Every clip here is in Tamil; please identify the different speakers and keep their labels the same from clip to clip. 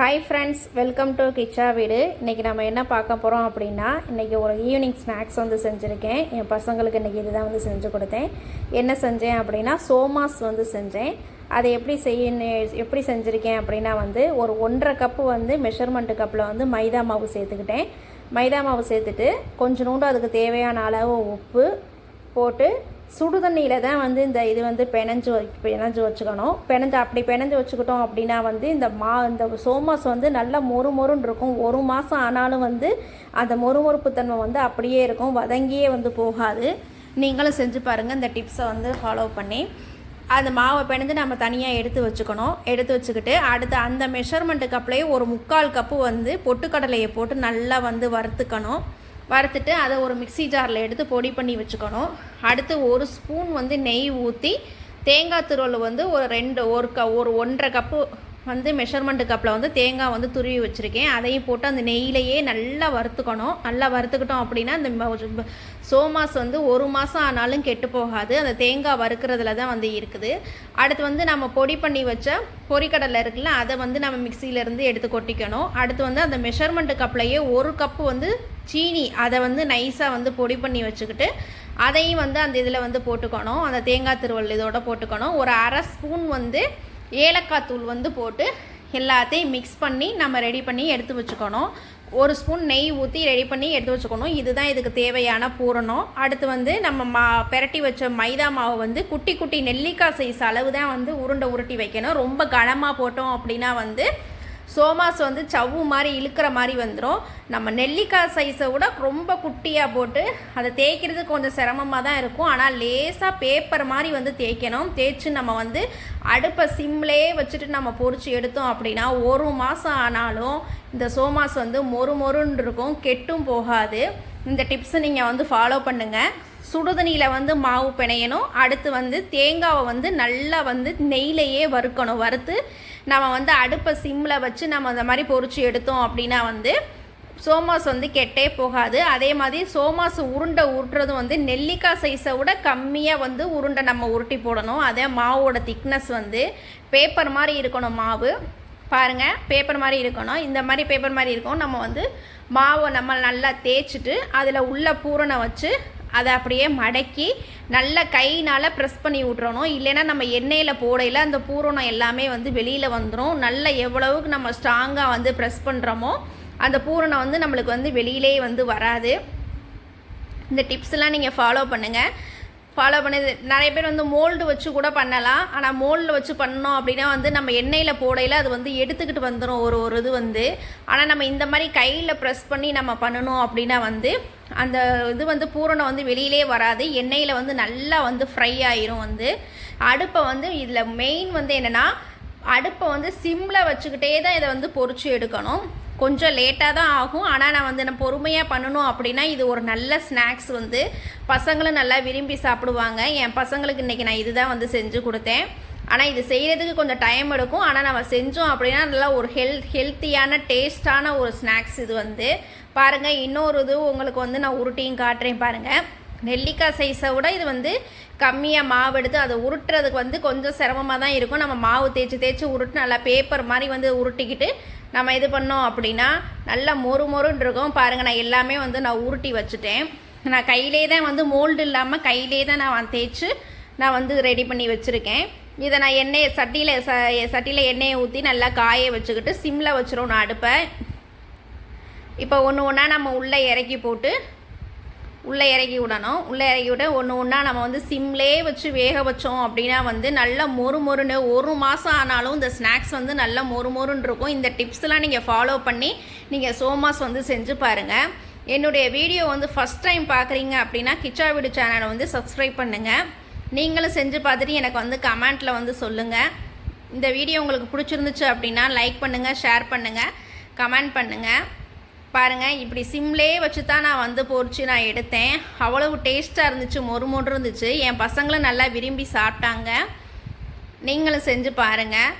Speaker 1: Hi friends welcome to Kicha வீடு இன்றைக்கி நம்ம என்ன பார்க்க போகிறோம் அப்படின்னா இன்றைக்கி ஒரு ஈவினிங் ஸ்நாக்ஸ் வந்து செஞ்சுருக்கேன். என் பசங்களுக்கு இன்றைக்கி இதுதான் வந்து செஞ்சு கொடுத்தேன். என்ன செஞ்சேன் அப்படின்னா சோமாஸ் வந்து செஞ்சேன். அதை எப்படி செய்யணும் எப்படி செஞ்சுருக்கேன் அப்படின்னா வந்து ஒரு ஒன்றரை கப்பு வந்து மெஷர்மெண்ட் கப்பில் வந்து மைதா மாவு சேர்த்துக்கிட்டேன். மைதா மாவு சேர்த்துட்டு கொஞ்சோண்டு அதுக்கு தேவையான அளவு உப்பு போட்டு சுடு தண்ணியில் தான் வந்து இந்த இது வந்து பிணைஞ்சு வை பிணைஞ்சு வச்சுக்கணும். பிணைஞ்சு அப்படி பிணைஞ்சு வச்சுக்கிட்டோம் அப்படின்னா வந்து இந்த மா இந்த சோமாஸ் வந்து நல்லா மொறு மொறுன்னு இருக்கும். ஒரு மாதம் ஆனாலும் வந்து அந்த மொறுமொறுப்பு தன்மை வந்து அப்படியே இருக்கும். வதங்கியே வந்து போகாது. நீங்களும் செஞ்சு பாருங்கள் இந்த டிப்ஸை வந்து ஃபாலோ பண்ணி. அந்த மாவை பிணைஞ்சு நம்ம தனியாக எடுத்து வச்சுக்கணும். எடுத்து வச்சுக்கிட்டு அடுத்து அந்த மெஷர்மெண்ட்டு கப்லேயே ஒரு முக்கால் கப்பு வந்து பொட்டுக்கடலையை போட்டு நல்லா வந்து வறுத்துக்கணும். வறுத்துட்டு அதை ஒரு மிக்ஸி ஜாரில் எடுத்து பொடி பண்ணி வச்சுக்கணும். அடுத்து ஒரு ஸ்பூன் வந்து நெய் ஊற்றி தேங்காய் துருவல் வந்து ஒரு ரெண்டு ஒரு க ஒரு ஒன்றரை கப்பு வந்து மெஷர்மெண்ட் கப்பில் வந்து தேங்காய் வந்து துருவி வச்சுருக்கேன். அதையும் போட்டு அந்த நெய்யிலையே நல்லா வறுத்துக்கணும். நல்லா வறுத்துக்கிட்டோம் அப்படின்னா இந்த ம- சோமாஸ் வந்து ஒரு மாதம் ஆனாலும் கெட்டு போகாது. அந்த தேங்காய் வறுக்கிறதுல தான் வந்து இருக்குது. அடுத்து வந்து நம்ம பொடி பண்ணி வச்ச பொரிக்கடலை இருக்குல்ல அதை வந்து நம்ம மிக்சியிலேருந்து எடுத்து கொட்டிக்கணும். அடுத்து வந்து அந்த மெஷர்மெண்ட் கப்லையே ஒரு கப்பு வந்து சீனி அதை வந்து நைஸாக வந்து பொடி பண்ணி வச்சுக்கிட்டு அதையும் வந்து அந்த இதில் வந்து போட்டுக்கணும். அந்த தேங்காய் திருவள்ளு இதோட போட்டுக்கணும். ஒரு அரை ஸ்பூன் வந்து ஏலக்காய் தூள் வந்து போட்டு எல்லாத்தையும் மிக்ஸ் பண்ணி நம்ம ரெடி பண்ணி எடுத்து வச்சுக்கணும். ஒரு ஸ்பூன் நெய் ஊற்றி ரெடி பண்ணி எடுத்து வச்சுக்கணும். இதுதான் இதுக்கு தேவையான பூரணம். அடுத்து வந்து நம்ம மா பெரட்டி வச்ச மைதா மாவு வந்து குட்டி குட்டி நெல்லிக்காய் சைஸ் அளவு தான் வந்து உருண்டை உருட்டி வைக்கணும். ரொம்ப கனமாக போட்டோம் அப்படின்னா வந்து சோமாஸ் வந்து சவ்வு மாதிரி இழுக்கிற மாதிரி வந்துடும் நம்ம நெல்லிக்காய் சைஸை விட ரொம்ப குட்டியாக போட்டு அதை தேய்க்கிறது கொஞ்சம் சிரமமாக தான் இருக்கும். ஆனால் லேசாக பேப்பர் மாதிரி வந்து தேய்க்கணும். தேய்ச்சி நம்ம வந்து அடுப்பை சிம்லே வச்சுட்டு நம்ம பொறிச்சு எடுத்தோம் அப்படின்னா ஒரு மாதம் ஆனாலும் இந்த சோமாஸ் வந்து மொறு மொறுன்னு இருக்கும். கெட்டும் போகாது. இந்த டிப்ஸை நீங்கள் வந்து ஃபாலோ பண்ணுங்கள் சுடுதண்ணியில் வந்து மாவு பிணையணும். அடுத்து வந்து தேங்காவை வந்து நல்லா வந்து நெய்லையே வறுக்கணும். வறுத்து நம்ம வந்து அடுப்பை சிம்மில் வச்சு நம்ம அந்த மாதிரி பொறிச்சு எடுத்தோம் அப்படின்னா வந்து சோமாஸ் வந்து கெட்டே போகாது. அதே மாதிரி சோமாஸ் உருண்டை உருட்டுறதும் வந்து நெல்லிக்காய் சைஸை விட கம்மியாக வந்து உருண்டை நம்ம உருட்டி போடணும். அதே மாவோட திக்னஸ் வந்து பேப்பர் மாதிரி இருக்கணும் மாவு. பாருங்கள் பேப்பர் மாதிரி இருக்கணும். இந்த மாதிரி பேப்பர் மாதிரி இருக்கும் நம்ம வந்து மாவை நம்ம நல்லா தேய்ச்சிட்டு அதில் உள்ள பூரணை வச்சு அதை அப்படியே மடக்கி நல்ல கைனால் ப்ரெஸ் பண்ணி விட்றணும் இல்லைன்னா நம்ம எண்ணெயில் போடையில் அந்த பூரணம் எல்லாமே வந்து வெளியில் வந்துடும் நல்ல எவ்வளவுக்கு நம்ம ஸ்ட்ராங்காக வந்து ப்ரெஸ் பண்ணுறோமோ அந்த பூரணம் வந்து நம்மளுக்கு வந்து வெளியிலே வந்து வராது. இந்த டிப்ஸ்லாம் நீங்கள் ஃபாலோ பண்ணுங்கள் ஃபாலோ பண்ணது நிறைய பேர் வந்து மோல்டு வச்சு கூட பண்ணலாம். ஆனால் மோல்டில் வச்சு பண்ணோம் அப்படின்னா வந்து நம்ம எண்ணெயில் போடையில் அது வந்து எடுத்துக்கிட்டு வந்துடும் ஒரு ஒரு இது வந்து. ஆனால் நம்ம இந்த மாதிரி கையில் ப்ரெஸ் பண்ணி நம்ம பண்ணணும் அப்படின்னா வந்து அந்த இது வந்து பூரணம் வந்து வெளியிலே வராது. எண்ணெயில் வந்து நல்லா வந்து ஃப்ரை ஆயிரும் வந்து. அடுப்பை வந்து இதில் மெயின் வந்து என்னென்னா அடுப்பை வந்து சிம்மில் வச்சுக்கிட்டே தான் இதை வந்து பொறிச்சு எடுக்கணும். கொஞ்சம் லேட்டாக தான் ஆகும். ஆனால் நான் வந்து நான் பொறுமையாக பண்ணணும் அப்படின்னா இது ஒரு நல்ல ஸ்நாக்ஸ் வந்து பசங்களும் நல்லா விரும்பி சாப்பிடுவாங்க. என் பசங்களுக்கு இன்றைக்கி நான் இதுதான் வந்து செஞ்சு கொடுத்தேன். ஆனால் இது செய்கிறதுக்கு கொஞ்சம் டைம் எடுக்கும். ஆனால் நம்ம செஞ்சோம் அப்படின்னா நல்லா ஒரு ஹெல்த் ஹெல்த்தியான டேஸ்டான ஒரு ஸ்நாக்ஸ் இது வந்து. பாருங்கள் இன்னொரு இது உங்களுக்கு வந்து நான் உருட்டியும் காட்டுறேன் பாருங்கள் நெல்லிக்காய் சைஸை விட இது வந்து கம்மியாக மாவு எடுத்து அதை உருட்டுறதுக்கு வந்து கொஞ்சம் சிரமமாக தான் இருக்கும். நம்ம மாவு தேய்ச்சி தேய்ச்சி உருட்டு நல்லா பேப்பர் மாதிரி வந்து உருட்டிக்கிட்டு நம்ம இது பண்ணோம் அப்படின்னா நல்லா மொறு மொறுன்னு இருக்கும். பாருங்கள் நான் எல்லாமே வந்து நான் உருட்டி வச்சுட்டேன். நான் கையிலே தான் வந்து மோல்டு இல்லாமல் கையிலே தான் நான் தேய்ச்சி நான் வந்து ரெடி பண்ணி வச்சுருக்கேன். இதை நான் எண்ணெயை சட்டியில் ச சட்டியில் எண்ணெயை ஊற்றி நல்லா காய வச்சுக்கிட்டு சிம்மில் வச்சிரும். நான் அடுப்பை இப்போ ஒன்று ஒன்றா நம்ம உள்ளே இறக்கி போட்டு உள்ளே இறக்கி விடணும். உள்ளே இறக்கி விட்டு ஒன்று ஒன்றா நம்ம வந்து சிம்லே வச்சு வேக வச்சோம் அப்படின்னா வந்து நல்லா மொறு மொறுன்னு ஒரு மாதம் ஆனாலும் இந்த ஸ்நாக்ஸ் வந்து நல்லா மொறு மொறுன்னு இருக்கும். இந்த டிப்ஸ்லாம் நீங்கள் ஃபாலோ பண்ணி நீங்கள் சோமாஸ் வந்து செஞ்சு பாருங்கள் என்னுடைய வீடியோ வந்து ஃபஸ்ட் டைம் பார்க்குறீங்க அப்படின்னா கிச்சா வீடு சேனலை வந்து சப்ஸ்கிரைப் பண்ணுங்கள் நீங்களும் செஞ்சு பார்த்துட்டு எனக்கு வந்து கமெண்ட்டில் வந்து சொல்லுங்கள் இந்த வீடியோ உங்களுக்கு பிடிச்சிருந்துச்சு அப்படின்னா லைக் பண்ணுங்கள் ஷேர் பண்ணுங்கள் கமெண்ட் பண்ணுங்கள் பாருங்கள் இப்படி சிம்லே வச்சு தான் நான் வந்து பொறிச்சு நான் எடுத்தேன். அவ்வளவு டேஸ்ட்டாக இருந்துச்சு மொறு மொறு இருந்துச்சு. என் பசங்களும் நல்லா விரும்பி சாப்பிட்டாங்க. நீங்களும் செஞ்சு பாருங்கள்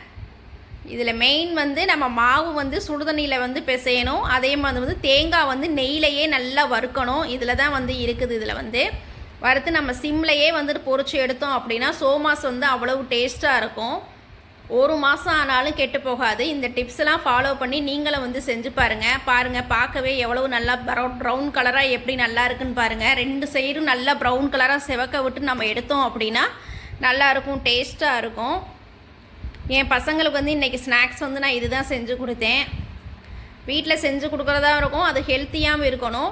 Speaker 1: இதில் மெயின் வந்து நம்ம மாவு வந்து சுடுதண்ணியில் வந்து பிசையணும். அதே மாதிரி வந்து தேங்காய் வந்து நெய்யிலையே நல்லா வறுக்கணும். இதில் தான் வந்து இருக்குது இதில் வந்து. வறுத்து நம்ம சிம்லையே வந்துட்டு பொறிச்சு எடுத்தோம் அப்படின்னா சோமாஸ் வந்து அவ்வளவு டேஸ்ட்டாக இருக்கும். ஒரு மாதம் ஆனாலும் கெட்டு போகாது. இந்த டிப்ஸ்லாம் ஃபாலோ பண்ணி நீங்களும் வந்து செஞ்சு பாருங்கள் பாருங்கள் பார்க்கவே எவ்வளவு நல்லா ப்ரௌன் ப்ரௌன் கலராக எப்படி நல்லா இருக்குன்னு பாருங்கள் ரெண்டு சைடும் நல்லா ப்ரௌன் கலராக செவக்க விட்டு நம்ம எடுத்தோம் அப்படின்னா நல்லாயிருக்கும் டேஸ்ட்டாக இருக்கும். என் பசங்களுக்கு வந்து இன்றைக்கி ஸ்நாக்ஸ் வந்து நான் இதுதான் செஞ்சு கொடுத்தேன். வீட்டில் செஞ்சு கொடுக்குறதா இருக்கும். அது ஹெல்த்தியாகவும் இருக்கணும்.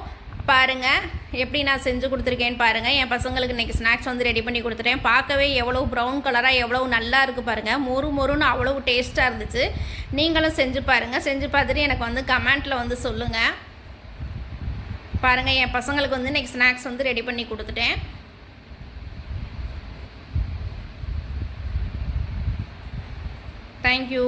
Speaker 1: பாருங்கள் எப்படி நான் செஞ்சு கொடுத்துருக்கேன்னு பாருங்கள் என் பசங்களுக்கு இன்றைக்கி ஸ்நாக்ஸ் வந்து ரெடி பண்ணி கொடுத்துட்டேன். பார்க்கவே எவ்வளோ ப்ரௌன் கலராக எவ்வளோ நல்லா இருக்குது பாருங்கள் மொறு மொறுன்னு அவ்வளோ டேஸ்ட்டாக இருந்துச்சு. நீங்களும் செஞ்சு பாருங்கள் செஞ்சு பார்த்துட்டு எனக்கு வந்து கமெண்ட்டில் வந்து சொல்லுங்கள் பாருங்கள் என் பசங்களுக்கு வந்து இன்றைக்கி ஸ்நாக்ஸ் வந்து ரெடி பண்ணி கொடுத்துட்டேன். தேங்க்யூ